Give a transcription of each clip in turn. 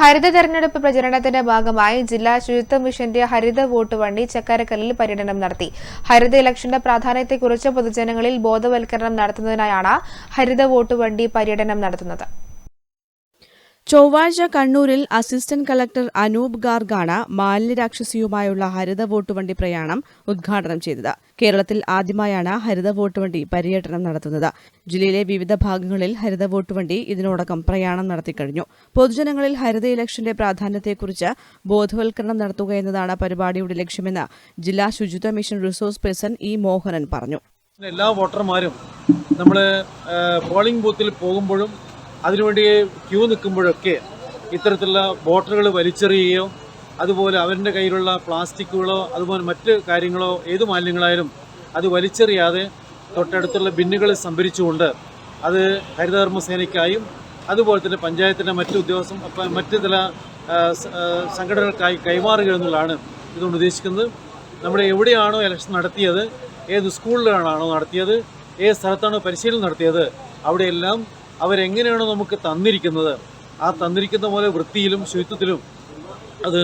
ഹരിത തെരഞ്ഞെടുപ്പ് പ്രചരണത്തിന്റെ ഭാഗമായി ജില്ലാ ശുചിത്വ മിഷന്റെ ഹരിത വോട്ട് വണ്ടി ചക്കരക്കല്ലിൽ പര്യടനം നടത്തി. ഹരിത ഇലക്ഷന്റെ പ്രാധാന്യത്തെക്കുറിച്ച് പൊതുജനങ്ങളിൽ ബോധവൽക്കരണം നടത്തുന്നതിനായാണ് ഹരിത വോട്ട് വണ്ടി പര്യടനം നടത്തുന്നത്. ചൊവ്വാഴ്ച കണ്ണൂരിൽ അസിസ്റ്റന്റ് കളക്ടർ അനൂപ് ഗാർഗാണ് മാലിന്യരാക്ഷസിയുമായുള്ള ഹരിത വോട്ട് വണ്ടി പ്രയാണം ഉദ്ഘാടനം ചെയ്തത്. കേരളത്തിൽ ആദ്യമായാണ് ഹരിത വോട്ട് വണ്ടി പര്യടനം നടത്തുന്നത്. ജില്ലയിലെ വിവിധ ഭാഗങ്ങളിൽ ഹരിത വോട്ട് വണ്ടി ഇതിനോടകം പ്രയാണം നടത്തിക്കഴിഞ്ഞു പൊതുജനങ്ങളിൽ ഹരിത ഇലക്ഷന്റെ പ്രാധാന്യത്തെക്കുറിച്ച് ബോധവൽക്കരണം നടത്തുക എന്നതാണ് പരിപാടിയുടെ ലക്ഷ്യമെന്ന് ജില്ലാ ശുചിത്വ mission resource person E Mohanan പറഞ്ഞു. എല്ലാ വോട്ടർമാരും നമ്മൾ പോളിംഗ് ബൂത്തിൽ പോകുമ്പോഴും അതിനുവേണ്ടി ക്യൂ നിൽക്കുമ്പോഴൊക്കെ ഇത്തരത്തിലുള്ള ബോട്ടലുകൾ വലിച്ചെറിയുകയോ അതുപോലെ അവരുടെ കയ്യിലുള്ള പ്ലാസ്റ്റിക്കുകളോ അതുപോലെ മറ്റ് കാര്യങ്ങളോ ഏത് മാലിന്യങ്ങളായാലും അത് വലിച്ചെറിയാതെ തൊട്ടടുത്തുള്ള ബിന്നുകളിൽ സംഭരിച്ചുകൊണ്ട് അത് ഹരിതകർമ്മസേനയ്ക്കായും അതുപോലെ തന്നെ പഞ്ചായത്തിന്റെ മറ്റ് ഉദ്യോഗസ്ഥ മറ്റ് ചില സംഘടനകൾക്കായി കൈമാറുക എന്നുള്ളതാണ് ഇതുകൊണ്ട് ഉദ്ദേശിക്കുന്നത്. നമ്മുടെ എവിടെയാണോ ഇലക്ഷൻ നടത്തിയത് ഏത് സ്കൂളിലാണോ നടത്തിയത് ഏത് സ്ഥലത്താണോ പരിശീലനം നടത്തിയത് അവിടെയെല്ലാം അവരെങ്ങനെയാണോ നമുക്ക് തന്നിരിക്കുന്നത് ആ തന്നിരിക്കുന്ന പോലെ വൃത്തിയിലും ശുചിത്വത്തിലും അത്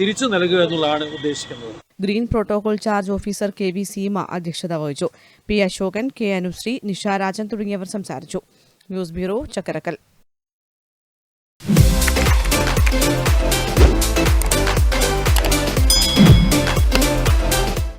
തിരിച്ചു നൽകുക എന്നുള്ളതാണ് ഉദ്ദേശിക്കുന്നത്. Green protocol charge officer K V Seema അധ്യക്ഷത വഹിച്ചു. പി അശോകൻ കെ അനുശ്രീ നിഷാരാജൻ തുടങ്ങിയവർ സംസാരിച്ചു. News bureau Chakkarakkal.